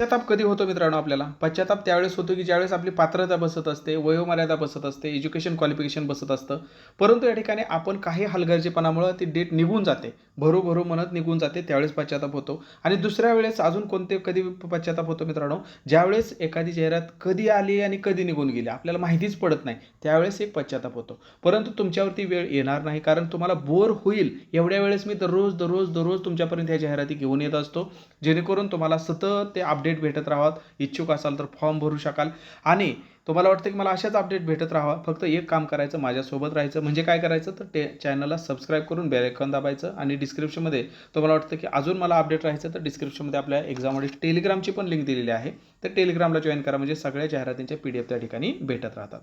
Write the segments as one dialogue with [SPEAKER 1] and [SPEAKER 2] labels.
[SPEAKER 1] पश्चाताप कधी होतो मित्रांनो आपल्याला? पश्चाताप त्यावेळेस होतो की ज्यावेळेस आपली पात्रता बसत असते वयोमर्यादा बसत असते एज्युकेशन क्वालिफिकेशन बसत असतं. परंतु या ठिकाणी आपण काही हलगर्जीपणामुळं ती डेट निघून जाते. भरू भरू म्हणत निघून जाते त्यावेळेस पश्चाताप होतो. आणि दुसऱ्या वेळेस अजून कोणते कधी पश्चाताप होतो मित्रांनो? ज्यावेळेस एखादी जाहिरात कधी आली आणि कधी निघून गेली आपल्याला माहितीच पडत नाही त्यावेळेस एक पश्चाताप होतो. परंतु तुमच्यावरती वेळ येणार नाही कारण तुम्हाला बोर होईल. एवढ्या वेळेस मी दररोज दररोज दररोज तुमच्यापर्यंत ह्या जाहिराती घेऊन येत असतो. जेणेकरून तुम्हाला सतत ते अपडेट भेटत राहावात इच्छुक असाल तर फॉर्म भरू शकाल. आणि तुम्हाला वाटतं की मला अशाच अपडेट भेटत राहावा. फक्त एक काम करायचं माझ्यासोबत राहायचं. म्हणजे काय करायचं? तर ते चॅनलला सबस्क्राईब करून बेलायकॉन दाबायचं आणि डिस्क्रिप्शनमध्ये तुम्हाला वाटतं की अजून मला अपडेट राहायचं तर डिस्क्रिप्शनमध्ये आपल्या एक्झाममध्ये टेलिग्रामची पण लिंक दिलेली आहे. तर टेलिग्रामला जॉईन करा. म्हणजे सगळ्या जाहिरातींच्या पी डी एफ त्या ठिकाणी भेटत राहतात.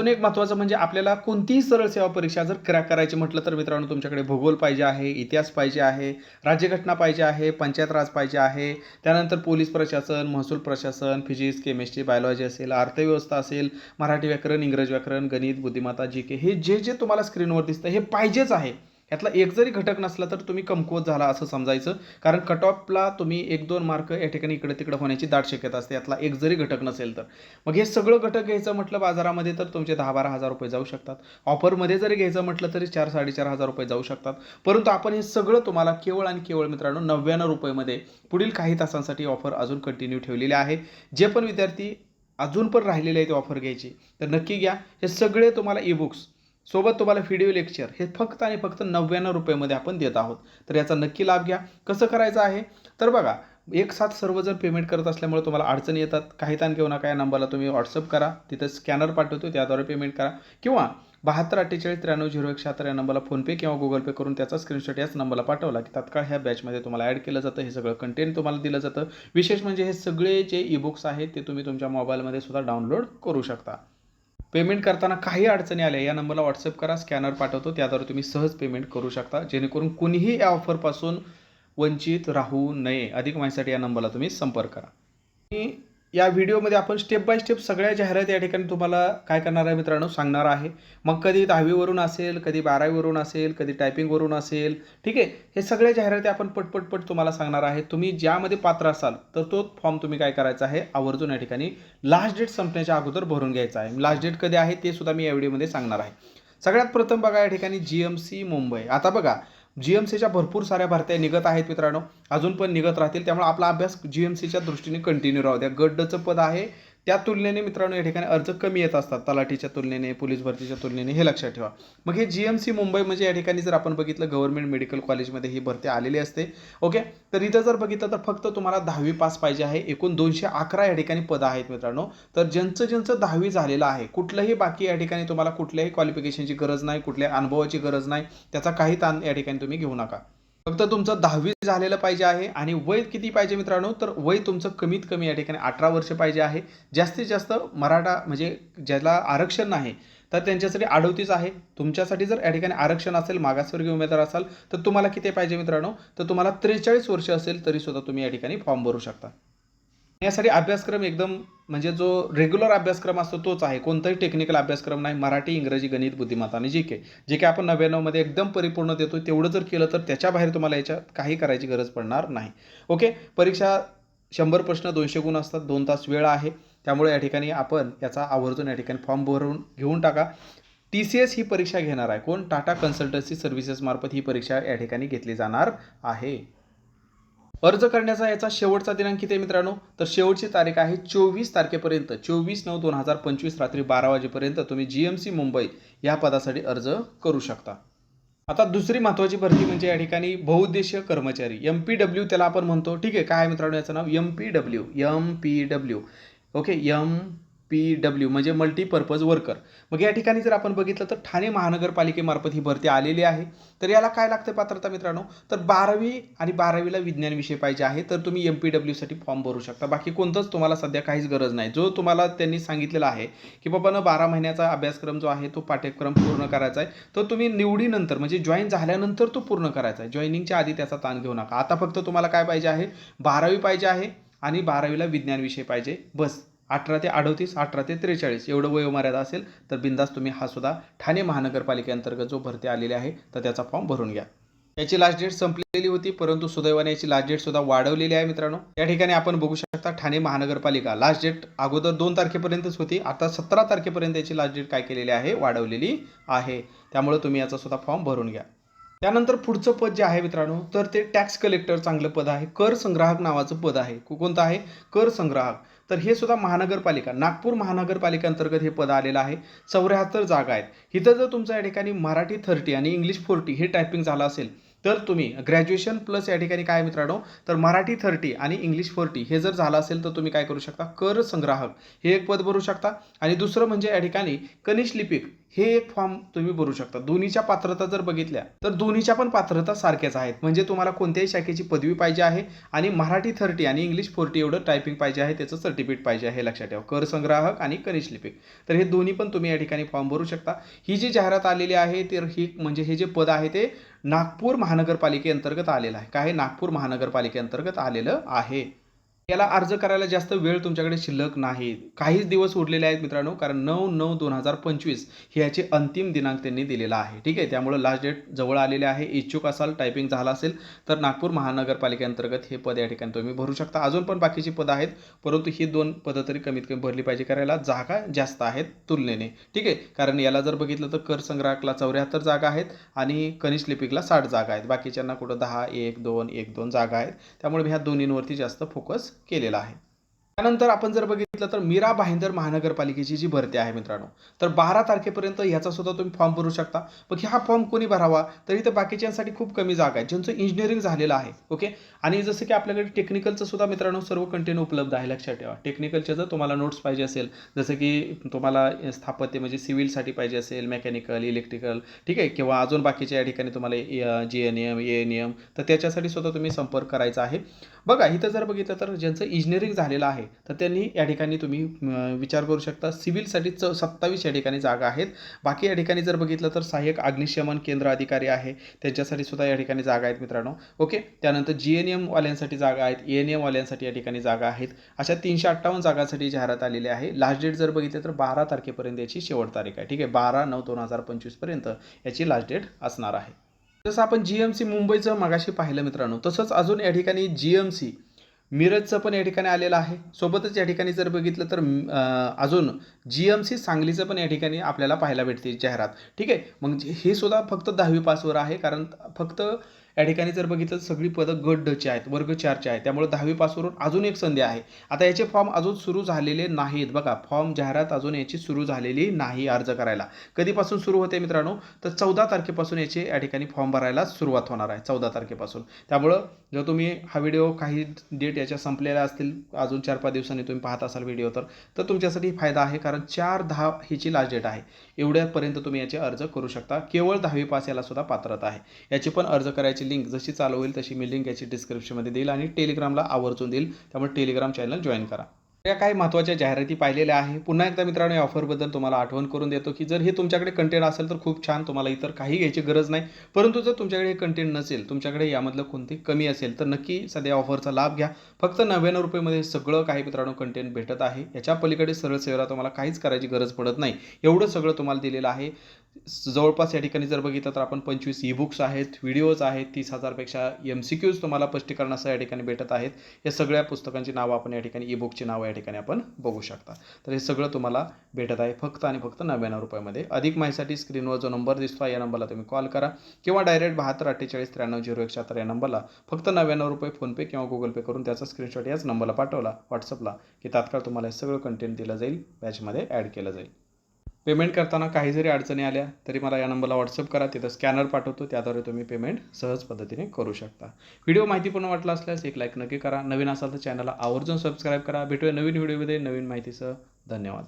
[SPEAKER 1] अजून एक महत्त्वाचं म्हणजे आपल्याला कोणतीही सरळ सेवा परीक्षा जर क्रॅक करायची म्हटलं तर मित्रांनो तुमच्याकडे भूगोल पाहिजे आहे इतिहास पाहिजे आहे राज्यघटना पाहिजे आहे पंचायत राज पाहिजे आहे त्यानंतर पोलीस प्रशासन महसूल प्रशासन फिजिक्स केमिस्ट्री बायोलॉजी असेल अर्थव्यवस्था असेल मराठी व्याकरण इंग्रजी व्याकरण गणित बुद्धिमत्ता जी के हे जे जे तुम्हाला स्क्रीनवर दिसतं हे पाहिजेच आहे. यातला एक जरी घटक नसला तर तुम्ही कमकुवत झाला असं समजायचं. कारण कट ऑफला तुम्ही एक दोन मार्क या ठिकाणी इकडे तिकडे होण्याची दाट शक्यता असते. यातला एक जरी घटक नसेल तर. मग हे सगळं घटक घ्यायचं म्हटलं बाजारामध्ये तर तुमचे दहा बारा हजार रुपये जाऊ शकतात. ऑफरमध्ये जरी घ्यायचं म्हटलं तरी चार साडेचार हजार रुपये जाऊ शकतात. परंतु आपण हे सगळं तुम्हाला केवळ आणि केवळ मित्रांनो नव्याण्णव रुपयेमध्ये पुढील काही तासांसाठी ऑफर अजून कंटिन्यू ठेवलेले आहे. जे पण विद्यार्थी अजून पण राहिलेले आहेत ऑफर घ्यायची. तर नक्की घ्या. हे सगळे तुम्हाला ई बुक्स सोबत तुम्हाला व्हिडिओ लेक्चर हे फक्त आणि फक्त नव्याण्णव रुपयामध्ये आपण देत आहोत. तर याचा नक्की लाभ घ्या. कसं करायचं आहे? तर बघा एक साथ सर्वजण पेमेंट करत असल्यामुळे तुम्हाला अडचणी येतात. काही ताण घेऊ नका. या नंबरला तुम्ही व्हॉट्सअप करा. तिथं स्कॅनर पाठवतो. त्याद्वारे पेमेंट करा. किंवा बहात्तर अठ्ठेचाळीस त्र्याण्णव झिरो एक शहात्तर या नंबरला फोनपे किंवा गुगल पे करून त्याचा स्क्रीनशॉट याच नंबरला पाठवला की तात्काळ ह्या बॅचमध्ये तुम्हाला ॲड केलं जातं. हे सगळं कंटेंट तुम्हाला दिलं जातं. विशेष म्हणजे हे सगळे जे ई बुक्स आहेत ते तुम्ही तुमच्या मोबाईलमध्ये सुद्धा डाउनलोड करू शकता. पेमेंट करताना काही अडचणी आल्या या नंबरला व्हॉट्सअप करा स्कॅनर पाठवतो त्याद्वारे तुम्ही सहज पेमेंट करू शकता जेणेकरून कुणीही या ऑफरपासून वंचित राहू नये. अधिक माहितीसाठी या नंबरला तुम्ही संपर्क करा. मी या व्हिडिओमध्ये आपण स्टेप बाय स्टेप सगळ्या जाहिराती या ठिकाणी तुम्हाला काय करणार आहे मित्रांनो सांगणार आहे. मग कधी दहावीवरून असेल कधी बारावीवरून असेल कधी टायपिंगवरून असेल ठीक आहे? हे सगळ्या जाहिराती आपण पटपटपट तुम्हाला सांगणार आहे. तुम्ही ज्यामध्ये पात्र असाल तर तो फॉर्म तुम्ही काय करायचा आहे? आवर्जून या ठिकाणी लास्ट डेट संपण्याच्या अगोदर भरून घ्यायचा आहे. लास्ट डेट कधी आहे ते सुद्धा मी या व्हिडिओमध्ये सांगणार आहे. सगळ्यात प्रथम बघा या ठिकाणी जी एम सी मुंबई आता बघा जी एम सीच्या भरपूर साऱ्या भरत्या निघत आहेत मित्रांनो. अजून पण निघत राहतील. त्यामुळे आपला अभ्यास जी एम सीच्या दृष्टीने कंटिन्यू राहू द्या. गड्डचं पद आहे. त्या तुलनेने मित्रांनो या ठिकाणी अर्ज कमी येत असतात. तलाठीच्या तुलनेने पोलीस भरतीच्या तुलनेने हे लक्षात ठेवा. मग हे जी एम सी मुंबई म्हणजे या ठिकाणी जर आपण बघितलं गव्हर्नमेंट मेडिकल कॉलेजमध्ये ही भरती आलेली असते. ओके? तर इथं जर बघितलं तर फक्त तुम्हाला दहावी पास पाहिजे आहे. एकूण दोनशे अकरा या ठिकाणी पदं आहेत मित्रांनो. तर ज्यांचं ज्यांचं दहावी झालेलं आहे कुठलंही बाकी या ठिकाणी तुम्हाला कुठल्याही क्वालिफिकेशनची गरज नाही कुठल्या अनुभवाची गरज नाही. त्याचा काही ताण या ठिकाणी तुम्ही घेऊ नका. फक्त तुमचं दहावी झालेलं पाहिजे आहे आणि वय किती पाहिजे मित्रांनो? तर वय तुमचं कमीत कमी या ठिकाणी अठरा वर्ष पाहिजे आहे. जास्तीत जास्त मराठा म्हणजे ज्याला आरक्षण नाही तर त्यांच्यासाठी आडवतीच आहे. तुमच्यासाठी जर या ठिकाणी आरक्षण असेल मागासवर्गीय उमेदवार असाल तर तुम्हाला किती पाहिजे मित्रांनो? तर तुम्हाला त्रेचाळीस वर्ष असेल तरीसुद्धा तुम्ही या ठिकाणी फॉर्म भरू शकता. यासाठी अभ्यासक्रम एकदम म्हणजे जो रेग्युलर अभ्यासक्रम असतो तोच आहे. कोणताही टेक्निकल अभ्यासक्रम नाही. मराठी इंग्रजी गणित बुद्धिमत्ता आणि जी के जे काही आपण नव्याण्णवमध्ये एकदम परिपूर्ण देतो तेवढं जर केलं तर त्याच्या बाहेर तुम्हाला याच्यात काही करायची गरज पडणार नाही. ओके परीक्षा शंभर प्रश्न दोनशे गुण असतात. दोन तास वेळ आहे. त्यामुळे या ठिकाणी आपण याचा आवर्जून या ठिकाणी फॉर्म भरून घेऊन टाका. टी सी एस ही परीक्षा घेणार आहे. कोण? टाटा कन्सल्टन्सी सर्व्हिसेसमार्फत ही परीक्षा या ठिकाणी घेतली जाणार आहे. अर्ज करण्याचा याचा शेवटचा दिनांक किती आहे मित्रांनो? तर शेवटची तारीख आहे चोवीस तारखेपर्यंत चोवीस नऊ दोन हजार पंचवीस रात्री बारा वाजेपर्यंत तुम्ही जी एम सी मुंबई या पदासाठी अर्ज करू शकता. आता दुसरी महत्त्वाची भरती म्हणजे या ठिकाणी बहुउद्देशीय कर्मचारी एम पी डब्ल्यू त्याला आपण म्हणतो. ठीक आहे काय मित्रांनो याचं नाव? M P W M P W okay M P W म्हणजे मल्टीपर्पज वर्कर. मग या ठिकाणी जर आपण बघितलं तर ठाणे महानगरपालिकेमार्फत ही भरती आलेली आहे. तर याला काय लागतं पात्रता मित्रांनो? तर बारावी आणि बारावीला विज्ञान विषय पाहिजे आहे तर तुम्ही एम पी डब्ल्यूसाठी फॉर्म भरू शकता. बाकी कोणतंच तुम्हाला सध्या काहीच गरज नाही. जो तुम्हाला त्यांनी सांगितलेला आहे की बाबानं बारा महिन्याचा अभ्यासक्रम जो आहे तो पाठ्यक्रम पूर्ण करायचा आहे तर तुम्ही निवडीनंतर म्हणजे जॉईन झाल्यानंतर तो पूर्ण करायचा आहे. जॉईनिंगच्या आधी त्याचा ताण घेऊ नका. आता फक्त तुम्हाला काय पाहिजे आहे? बारावी पाहिजे आहे आणि बारावीला विज्ञान विषय पाहिजे. बस. अठरा ते अडोतीस अठरा ते त्रेचाळीस एवढं वयोमर्यादा असेल तर बिंदास तुम्ही हा सुद्धा ठाणे महानगरपालिकेअंतर्गत जो भरती आलेली आहे तर त्याचा फॉर्म भरून घ्या. याची लास्ट डेट संपलेली होती परंतु सुदैवाने याची लास्ट डेट सुद्धा वाढवलेली आहे मित्रांनो. या ठिकाणी आपण बघू शकता ठाणे महानगरपालिका लास्ट डेट अगोदर दोन तारखेपर्यंतच होती आता सतरा तारखेपर्यंत याची लास्ट डेट काय केलेली आहे वाढवलेली आहे. त्यामुळे तुम्ही याचा सुद्धा फॉर्म भरून घ्या. त्यानंतर पुढचं पद जे आहे मित्रांनो तर ते टॅक्स कलेक्टर चांगलं पद आहे. कर संग्राहक नावाचं पद आहे. को- कोणतं आहे? कर संग्राहक. तर हे सुद्धा महानगरपालिका नागपूर महानगरपालिका अंतर्गत हे पद आलेलं आहे. चौऱ्याहत्तर जागा आहेत. इथं जर तुमचं या ठिकाणी मराठी थर्टी आणि इंग्लिश फोर्टी हे टायपिंग झालं असेल तर तुम्ही ग्रॅज्युएशन प्लस या ठिकाणी काय मित्रांनो? तर मराठी थर्टी आणि इंग्लिश फोर्टी हे जर झालं असेल तर तुम्ही काय करू शकता? कर संग्राहक. हे एक पद भरू शकता. आणि दुसरं म्हणजे या ठिकाणी कनिष्ठ लिपिक. हे एक फॉर्म तुम्ही भरू शकता. दोन्हीच्या पात्रता जर बघितल्या तर दोन्हीच्या पण पात्रता सारख्याच आहेत. म्हणजे तुम्हाला कोणत्याही शाखेची पदवी पाहिजे आहे आणि मराठी थर्टी आणि इंग्लिश फोर्टी एवढं टायपिंग पाहिजे आहे त्याचं सर्टिफिकेट पाहिजे आहे. हे लक्षात ठेवा. कर संग्राहक आणि कनिष्ठ लिपिक. तर हे दोन्ही पण तुम्ही या ठिकाणी फॉर्म भरू शकता. ही जी जाहिरात आलेली आहे तर ही म्हणजे हे जे पद आहे ते नागपूर महानगरपालिकेअंतर्गत आलेलं आहे. काय नागपूर महानगरपालिकेअंतर्गत आलेलं आहे? याला अर्ज करायला जास्त वेळ तुमच्याकडे शिल्लक नाही. काहीच दिवस उरलेले आहेत मित्रांनो कारण नऊ नऊ दोन हजार पंचवीस ह्याची अंतिम दिनांक त्यांनी दिलेला आहे. ठीक आहे? त्यामुळे लास्ट डेट जवळ आलेले आहे. इच्छुक असाल टायपिंग झाला असेल तर नागपूर महानगरपालिकेअंतर्गत हे पद या ठिकाणी तुम्ही भरू शकता. अजून पण बाकीची पदं आहेत परंतु ही दोन पदं तरी कमीत कमी भरली पाहिजे करायला जागा जास्त आहेत तुलनेने. ठीक आहे? कारण याला जर बघितलं तर कर संग्राहकला चौऱ्याहत्तर जागा आहेत आणि कनिष्ठ लिपिकला साठ जागा आहेत. बाकीच्यांना कुठं दहा एक दोन एक दोन जागा आहेत. त्यामुळे ह्या दोन्हींवरती जास्त फोकस केलेला आहे. त्यानंतर आपण जर बघितलं तर मीरा भाईंदर महानगरपालिकेची जी भरती आहे मित्रांनो तर बारा तारखेपर्यंत ह्याचा सुद्धा तुम्ही फॉर्म भरू शकता. मग हा फॉर्म कोणी भरावा तर इथं बाकीच्यांसाठी खूप कमी जागा आहे ज्यांचं इंजिनिअरिंग झालेलं आहे ओके आणि जसं की आपल्याकडे टेक्निकलचं सुद्धा मित्रांनो सर्व कंटेंट उपलब्ध आहे लक्षात ठेवा. टेक्निकलचे जर तुम्हाला नोट्स पाहिजे असेल जसं की तुम्हाला स्थापत्य म्हणजे सिव्हिलसाठी पाहिजे असेल मेकॅनिकल इलेक्ट्रिकल ठीक आहे? किंवा अजून बाकीच्या या ठिकाणी तुम्हाला G N M A N M तर त्याच्यासाठी सुद्धा तुम्ही संपर्क करायचा आहे. बघा इथं जर बघितलं तर ज्यांचं इंजिनिअरिंग झालेलं आहे तर त्यांनी या ठिकाणी तुम्ही विचार करू शकता. सिव्हिलसाठी च सत्तावीस या ठिकाणी जागा आहेत. बाकी या ठिकाणी जर बघितलं तर सहाय्यक अग्निशमन केंद्र अधिकारी आहे. त्यांच्यासाठी सुद्धा या ठिकाणी जागा आहेत मित्रांनो. ओके? त्यानंतर जी एन एम वाल्यांसाठी जागा आहेत. ए एन एम वाल्यांसाठी या ठिकाणी जागा आहेत. अशा तीनशे अठ्ठावन्न जागांसाठी जाहिरात आलेली आहे. लास्ट डेट जर बघितलं तर बारा तारखेपर्यंत याची शेवट तारीख आहे. ठीक आहे? बारा नऊ दोन हजार पंचवीसपर्यंत याची लास्ट डेट असणार आहे. जसं आपण जी एम सी मुंबईचं मागाशी पाहिलं मित्रांनो तसंच अजून या ठिकाणी जी एम सी मिरजचं पण या ठिकाणी आलेलं आहे. सोबतच या ठिकाणी जर बघितलं तर अजून जी एम सी सांगलीचं पण या ठिकाणी आपल्याला पाहायला भेटते जाहिरात. ठीक आहे? मग हे सुद्धा फक्त दहावी पासवर आहे. कारण फक्त या ठिकाणी जर बघितलं तर सगळी पदं गट डचे आहेत वर्ग चारचे आहेत. त्यामुळे दहावी पासवरून अजून एक संधी आहे. आता याचे फॉर्म अजून सुरू झालेले नाहीत. बघा फॉर्म जाहिरात अजून याची सुरू झालेली नाही अर्ज करायला. कधीपासून सुरू होते मित्रांनो? तर चौदा तारखेपासून याचे या ठिकाणी फॉर्म भरायला सुरुवात होणार आहे चौदा तारखेपासून. त्यामुळं जर तुम्ही हा व्हिडिओ काही डेट याच्या संपलेल्या असतील अजून चार पाच दिवसांनी तुम्ही पाहत असाल व्हिडिओ तर तर तुमच्यासाठी फायदा आहे. कारण चार दहा हिची लास्ट डेट आहे. एवढ्यापर्यंत तुम्ही याचे अर्ज करू शकता. केवळ दहावी पास याला सुद्धा पात्रता आहे. याची पण अर्ज करायची लिंक जशी चालू होईल तशी मी लिंक याची डिस्क्रिप्शनमध्ये देईल आणि टेलिग्रामला आवर्जून देईल. त्यामुळे टेलिग्राम चॅनल जॉईन करा. या काही महत्त्वाच्या जाहिराती पाहिलेल्या आहे. पुन्हा एकदा मित्रांनो या ऑफरबद्दल तुम्हाला आठवण करून देतो की जर हे तुमच्याकडे कंटेंट असेल तर खूप छान तुम्हाला इतर काही घ्यायची गरज नाही. परंतु जर तुमच्याकडे हे कंटेंट नसेल तुमच्याकडे यामधलं कोणती कमी असेल तर नक्की सध्या ऑफरचा लाभ घ्या. फक्त नव्याण्णव रुपयेमध्ये सगळं काही मित्रांनो कंटेंट भेटत आहे. याच्या पलीकडे सरळ सेवेला तुम्हाला काहीच करायची गरज पडत नाही. एवढं सगळं तुम्हाला दिलेलं आहे. जवळपास या ठिकाणी जर बघितलं तर आपण पंचवीस ई बुक्स आहेत व्हिडिओज आहेत तीस हजारपेक्षा एम सी क्यूज तुम्हाला स्पष्टीकरणासह या ठिकाणी भेटत आहेत. या सगळ्या पुस्तकांची नावं आपण या ठिकाणी ई बुकची नावं या ठिकाणी आपण बघू शकता. तर हे सगळं तुम्हाला भेटत आहे फक्त आणि फक्त नव्याण्णव रुपयामध्ये. अधिक माहितीसाठी स्क्रीनवर जो नंबर दिसतो या नंबरला तुम्ही कॉल करा. किंवा डायरेक्ट बहात्तर अठ्ठेचाळीस त्र्याण्णव झिरो एक शहात्तर या नंबरला फक्त नव्याण्णव रुपये फोनपे किंवा गुगल पे करून त्याचा स्क्रीनशॉट याच नंबरला पाठवला. व्हॉट्सअपला की तात्काळ तुम्हाला हे सगळं कंटेंट दिलं जाईल बॅचमध्ये ॲड केलं जाईल. पेमेंट करताना काही जरी अडचणी आल्या तरी मला या नंबरला व्हॉट्सअप करा. तिथं स्कॅनर पाठवतो. त्याद्वारे तुम्ही पेमेंट सहज पद्धतीने करू शकता. व्हिडिओ माहितीपूर्ण वाटला असल्यास एक लाईक नक्की करा. नवीन असाल तर चॅनलला आवर्जून सबस्क्राईब करा. भेटूया नवीन व्हिडिओमध्ये नवीन माहितीसह. धन्यवाद.